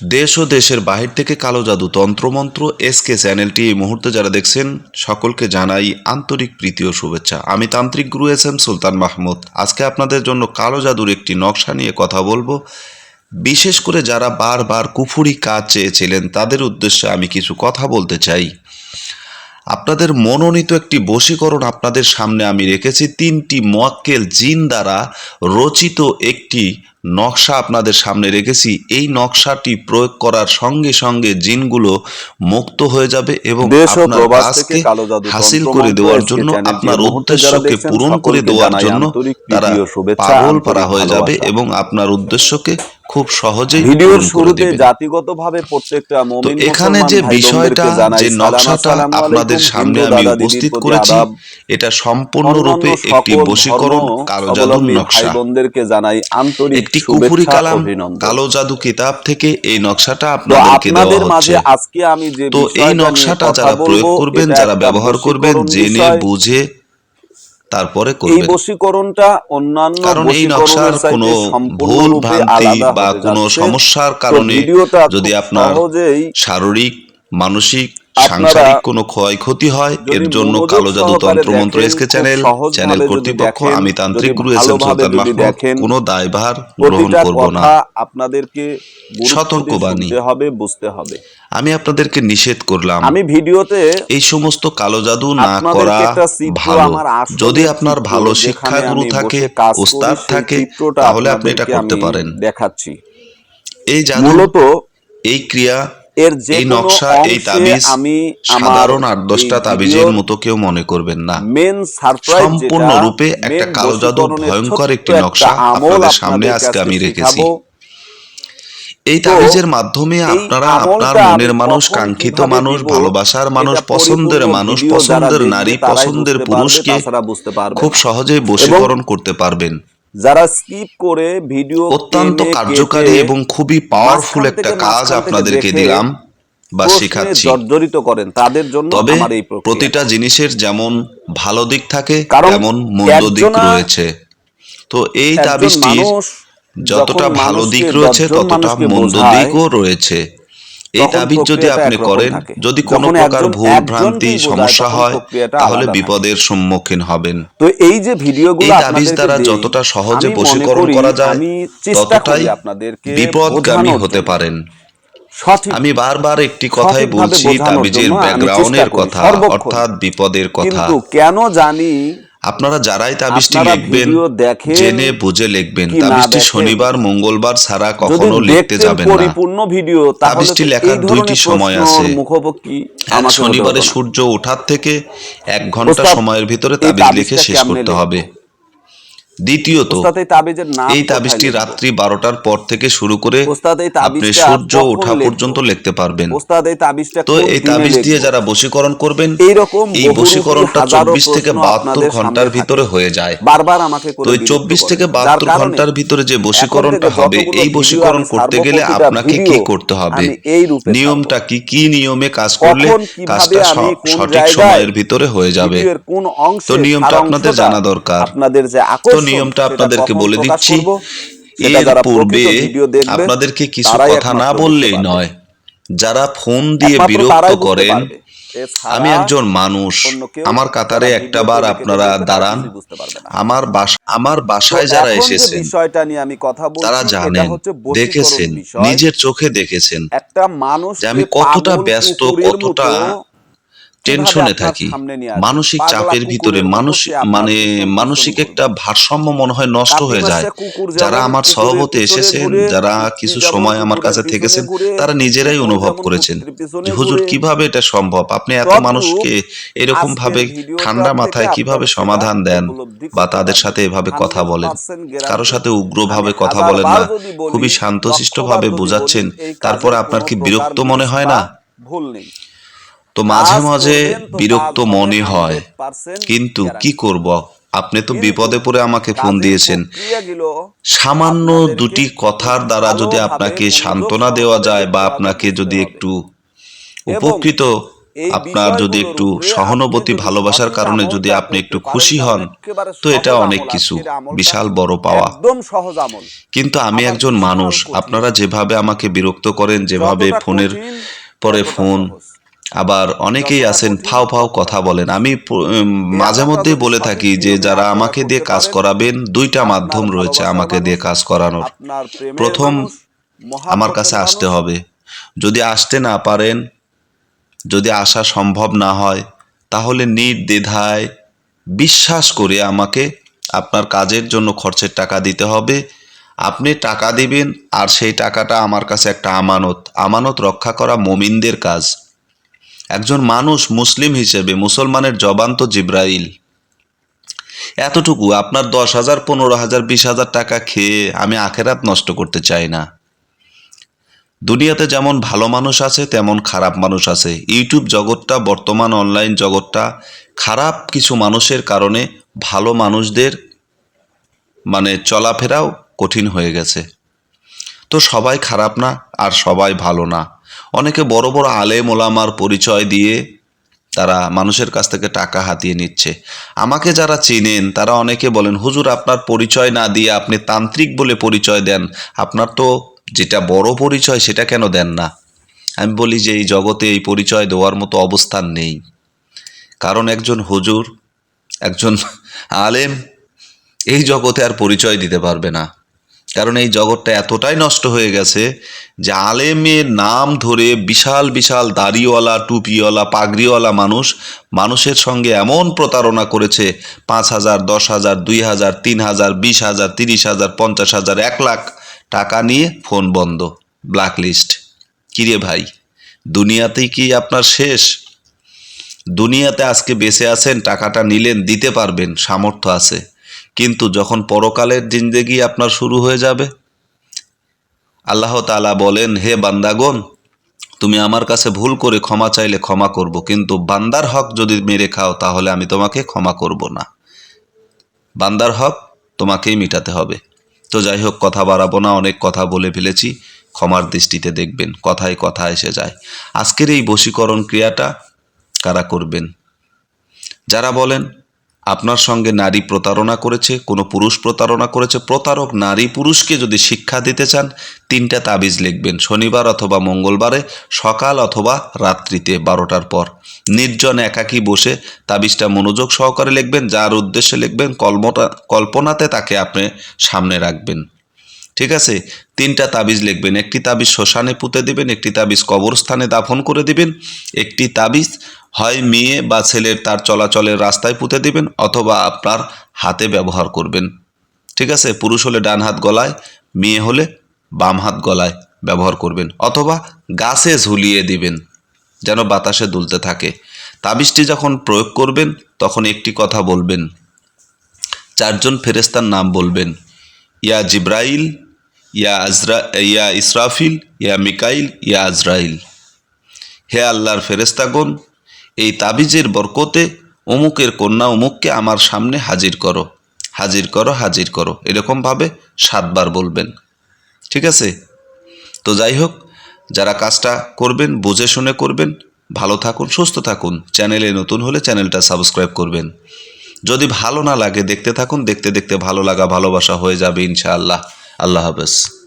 দেশ ও দেশের বাহির থেকে কালো জাদু তন্ত্রমন্ত্র এসকে চ্যানেলটি এই মুহূর্তে যারা দেখছেন, সকলকে জানাই আন্তরিক প্রীতি ও শুভেচ্ছা। আমি তান্ত্রিক গুরু এস এম সুলতান মাহমুদ। আজকে আপনাদের জন্য কালো জাদুর একটি নকশা নিয়ে কথা বলব। বিশেষ করে যারা বারবার কুফুরি কাজ চেয়েছিলেন, তাদের উদ্দেশ্যে আমি কিছু কথা বলতে চাই। আপনাদের মনোনীত একটি বশীকরণ আপনাদের সামনে আমি রেখেছি। তিনটি মোয়াক্কেল জিন দ্বারা রচিত একটি নকশা আপনাদের সামনে রেখেছি। এই নকশাটি প্রয়োগ করার সঙ্গে সঙ্গে জিনগুলো মুক্ত হয়ে যাবে এবং আপনার কাজকে হাসিল করে দেওয়ার জন্য আপনার উদ্দেশ্যকে পূরণ করে দেওয়ার জন্য তারা পাগল পারা হয়ে যাবে এবং আপনার উদ্দেশ্যকে খুব সহজেই ভিডিওর শুরুতে জাতিগতভাবে প্রত্যেকটা মুমিন এখানে যে বিষয়টা যে নকশাটা আপনাদের সামনে আমি উপস্থিত করেছি এটা সম্পূর্ণরূপে অন্যান্য একটি বশীকরণ কালো জাদুর নকশা। বোনদেরকে জানাই আন্তরিক একটি শুভেচ্ছা কালাম কালো জাদু কিতাব থেকে এই নকশাটা আপনাদেরকে দেওয়া আপনাদের মাঝে হচ্ছে আজকে আমি যে তো এই নকশাটা যারা প্রয়োগ করবেন যারা ব্যবহার করবেন জেনে বুঝে তারপরে এই বশীকরণটা অন্যান্য কারণ এই নকশার কোনো ভুল ভ্রান্তি বা কোন সমস্যার কারণে যদি আপনার শারীরিক মানসিক সাংসারিক কোনো ক্ষয়ক্ষতি হয় এর জন্য কালো জাদু সহকারে তন্ত্রমন্ত্র এসকে চ্যানেল চ্যানেল কর্তৃপক্ষ আমি তান্ত্রিক গুরু এস এম সুলতান মাহমুদ কোনো দায়ভার গ্রহণ করব না। আপনাদেরকে গুরুত্ব সতর্কবাণী। দিয়ে হবে বুঝতে হবে। আমি আপনাদেরকে নিষেধ করলাম আমি ভিডিওতে এই সমস্ত কালো জাদু না করা ভালো। যদি আপনার ভালো শিক্ষা গুরু থাকে ওস্তাদ থাকে তাহলে আপনি এটা করতে পারেন। দেখাচ্ছি। এই জাদু মূলত এই ক্রিয়া এর যে এই নকশা এই তাবিজ আমি সাধারণ আট দশটা তাবিজের মতো কেউ মনে করবেন না। মেন সারপ্রাইজ সম্পূর্ণরূপে একটা কালো জাদু ভয়ঙ্কর একটি নকশা আপনাদের সামনে আজকে আমি রেখেছি। এই তাবিজের মাধ্যমে আপনারা আপনার মনের মানুষ কাঙ্ক্ষিত মানুষ ভালোবাসার মানুষ পছন্দের মানুষ পছন্দের নারী পছন্দের পুরুষকে খুব সহজেই বশীকরণ করতে পারবেন। যারা স্কিপ করে ভিডিও অত্যন্ত কার্যকারী এবং খুবই পাওয়ারফুল একটা কাজ আপনাদেরকে দিলাম বা শেখাচ্ছি। জর্জরিত করেন তাদের জন্য তবে আমার এই প্রক্রিয়া। প্রতিটা জিনিসের যেমন ভালো দিক থাকে তেমন মন্দ দিক রয়েছে। তো এই তাবিজটির যতটা ভালো দিক রয়েছে ততটা মন্দ দিকও রয়েছে। এই তাবিজ যদি আপনি করেন যদি কোনো প্রকার ভুল ভ্রান্তি সমস্যা হয় তাহলে বিপদের সম্মুখীন হবেন। তো এই যে ভিডিওগুলো এই তাবিজ দ্বারা যতটা সহজে বশীকরণ করা যায় ততটাই করি আপনাদেরকে বিপদগামী হতে পারেন। আমি বারবার একটি কথাই বলছি তাবিজের ব্যাকগ্রাউন্ডের কথা অর্থাৎ বিপদের কথা। কিন্তু কেন জানি আপনারা যারাই তাবিজটি লিখবেন জেনে বুঝে লিখবেন। তাবিজটি শনিবার মঙ্গলবার ছাড়া কখনো লিখতে যাবেন না। পরিপূর্ণ ভিডিও তাবিজটি লেখার দুইটি সময় আছে। এক শনিবারে সূর্য ওঠার থেকে এক ঘণ্টা সময়ের ভিতরে তাবিজ লিখে শেষ করতে হবে। দ্বিতীয়ত এই তাবিজটি রাত্রি বারোটার পর থেকে শুরু করে আপনি সূর্য ওঠা পর্যন্ত লিখতে পারবেন। তো এই তাবিজ দিয়ে যারা বশীকরণ করবেন এই বশীকরণটা চব্বিশ থেকে বাহাত্তর ঘণ্টার ভিতরে হয়ে যায়। বারবার আমাকে তো এই চব্বিশ থেকে বাহাত্তর ঘণ্টার ভিতরে যে বশীকরণটা হবে এই বশীকরণ করতে গেলে আপনাকে কি করতে হবে? নিয়মটা কি কি নিয়মে কাজ করলে কাজটা সঠিক সময়ের ভিতরে হয়ে যাবে? ভিডিওর কোন অংশে তো নিয়মটা আপনাদের জানা দরকার। আপনাদের যে নিয়মটা আপনাদেরকে বলে দিচ্ছি। এর পূর্বে আপনাদেরকে কিছু কথা না বললেই নয় যারা ফোন দিয়ে বিরক্ত করেন আমি একজন মানুষ আমার কাতারে একটা বার আপনারা দাঁড়ান আমার বাসা আমার বাসায় যারা এসেছেন বিষয়টা নিয়ে আমি কথা বলছি তারা জানেন দেখেছেন নিজের চোখে দেখেছেন একটা মানুষ আমি কতটা ব্যস্ত, কতটা টেনশনে থাকি। মানসিক চাপের ভিতরে মানসিক মানে মানসিক একটা ভারসাম্য মনে হয় নষ্ট হয়ে যায়। যারা আমার সহবতে এসেছেন যারা কিছু সময় আমার কাছে থেকেছেন তারা নিজেরাই অনুভব করেছেন। যে হুজুর কীভাবে এটা সম্ভব? আপনি এত মানুষকে এরকম ভাবে ঠান্ডা মাথায় কীভাবে সমাধান দেন বা তাদের সাথে এভাবে কথা বলেন? কারও সাথে উগ্রভাবে কথা বলেন না। খুবই শান্তশিষ্ট ভাবে বোঝাচ্ছেন। তারপরে আপনার কি বিরক্ত মনে হয় না? ভুল নেই। তো মাঝে মাঝে বিরক্ত মনে হয়। কিন্তু কি করব? আপনি তো বিপদে পড়ে আমাকে ফোন দিয়েছেন। সামান্য দুটি কথার দ্বারা যদি আপনাকে সান্ত্বনা দেওয়া যায় বা আপনাকে যদি একটু উপকৃত আপনার যদি একটু সহানুভূতি ভালোবাসার কারণে যদি আপনি একটু খুশি হন তো এটা অনেক কিছু বিশাল বড় পাওয়া। একদম সহজ আমল। কিন্তু আমি একজন মানুষ আপনারা যেভাবে আমাকে বিরক্ত করেন যেভাবে ফোনের পরে ফোন। আবার অনেকেই আছেন ফাও ফাও কথা বলেন। আমি মাঝে মধ্যেই বলে থাকি যে যারা আমাকে দিয়ে কাজ করাবেন, দুইটা মাধ্যম রয়েছে আমাকে দিয়ে কাজ করানোর। প্রথম, আমার কাছে আসতে হবে। যদি আসতে না পারেন, যদি আসা সম্ভব না হয়, তাহলে নির্দ্বিধায় বিশ্বাস করে আমাকে আপনার কাজের জন্য খরচের টাকা দিতে হবে। আপনি টাকা দিবেন আর সেই টাকাটা আমার কাছে একটা আমানত। আমানত রক্ষা করা মমিনদের কাজ। একজন মানুষ মুসলিম হিসেবে মুসলমানের জবান তো জিব্রাইল। এতটুকু আপনার দশ হাজার, পনেরো হাজার, বিশ হাজার টাকা খেয়ে আমি আখেরাত নষ্ট করতে চাই না। দুনিয়াতে যেমন ভালো মানুষ আছে, তেমন খারাপ মানুষ আছে। ইউটিউব জগৎটা, বর্তমান অনলাইন জগৎটা খারাপ কিছু মানুষের কারণে ভালো মানুষদের মানে চলাফেরাও কঠিন হয়ে গেছে। তো সবাই খারাপ না আর সবাই ভালো না। অনেকে বড় বড় আলেম ওলামার পরিচয় দিয়ে তারা মানুষের কাছ থেকে টাকা হাতিয়ে নিচ্ছে। আমাকে যারা চেনেন, তারা অনেকে বলেন, হুজুর, আপনার পরিচয় না দিয়ে আপনি তান্ত্রিক বলে পরিচয় দেন। আপনার তো যেটা বড় পরিচয়, সেটা কেন দেন না? আমি বলি যে, এই জগতে এই পরিচয় দেওয়ার মতো অবস্থান নেই। কারণ একজন হুজুর, একজন আলেম, এই জগতে আর পরিচয় দিতে পারবে না। কারণ এই জগৎটা এতটাই নষ্ট হয়ে গেছে যে আলেমের নাম ধরে বিশাল বিশাল দাড়িওয়ালা, টুপিওয়ালা, পাগড়িওয়ালা মানুষ মানুষের সঙ্গে এমন প্রতারণা করেছে, পাঁচ হাজার, দশ হাজার, দুই হাজার, তিন হাজার, বিশ হাজার, তিরিশ হাজার, পঞ্চাশ হাজার, এক লাখ টাকা নিয়ে ফোন বন্ধ ব্ল্যাক লিস্ট কিরে ভাই, দুনিয়াতেই কি আপনার শেষ? দুনিয়াতে আজকে বেঁচে আছেন, টাকাটা নিলেন, দিতে পারবেন, সামর্থ্য আছে। কিন্তু যখন পরকালের জিন্দেগি আপনার শুরু হয়ে যাবে? আল্লাহ তাআলা বলেন, হে বান্দাগণ, তুমি আমার কাছে ভুল করে ক্ষমা চাইলে ক্ষমা করব, কিন্তু বান্দার হক যদি মেরে খাও, তাহলে আমি তোমাকে ক্ষমা করব না। বান্দার হক তোমাকেই মিটাতে হবে। তো যাই হোক, কথা বাড়াবো না, অনেক কথা বলে ফেলেছি। ক্ষমার দৃষ্টিতে দেখবেন, কথায় কথা এসে যায়। আজকের এই বশীকরণ ক্রিয়াটা কারা করবেন? যারা বলেন আপনার সঙ্গে নারী প্রতারণা করেছে, কোনো পুরুষ প্রতারণা করেছে, প্রতারক নারী পুরুষকে যদি শিক্ষা দিতে চান, তিনটা তাবিজ লিখবেন, শনিবার অথবা মঙ্গলবারে, সকাল অথবা রাত্রিতে বারোটার পর। নির্জন একাকী বসে তাবিজটা মনোযোগ সহকারে লিখবেন, যার উদ্দেশ্যে লিখবেন কল্পনা কল্পনাতে তাকে আপনি সামনে রাখবেন। ঠিক আছে? তিনটা তাবিজ লিখবেন, একটি তাবিজ শ্মশানে পুঁতে দিবেন, একটি তাবিজ কবরস্থানে দাফন করে দিবেন, একটি তাবিজ হয় মেয়ে বা ছেলের তার চলাচলের রাস্তায় পুঁতে দিবেন অথবা আপনার হাতে ব্যবহার করবেন। ঠিক আছে? পুরুষ হলে ডান হাত গলায়, মেয়ে হলে বাম হাত গলায় ব্যবহার করবেন অথবা গাছে ঝুলিয়ে দিবেন যেন বাতাসে দুলতে থাকে। তাবিজটি যখন প্রয়োগ করবেন, তখন একটি কথা বলবেন। চারজন ফেরেস্তার নাম বলবেন, ইয়া জিব্রাইল, ইয়া আজরা, ইয়া ইসরাফিল, ইয়া মিকাইল, ইয়া আজরাইল। হে আল্লাহর ফেরেস্তাগণ এই তাবিজের বরকতে অমুকের কন্যা অমুককে আমার সামনে হাজির করো হাজির করো হাজির করো। এরকমভাবে সাতবার বলবেন। ঠিক আছে? তো যাই হোক, যারা কাজটা করবেন, বুঝে শুনে করবেন, ভালো থাকুন, সুস্থ থাকুন। চ্যানেলে নতুন হলে চ্যানেলটা সাবস্ক্রাইব করবেন। যদি ভালো না লাগে, দেখতে থাকুন, দেখতে দেখতে ভালো লাগা, ভালোবাসা হয়ে যাবে ইনশাআল্লাহ। আল্লাহ হাফেজ।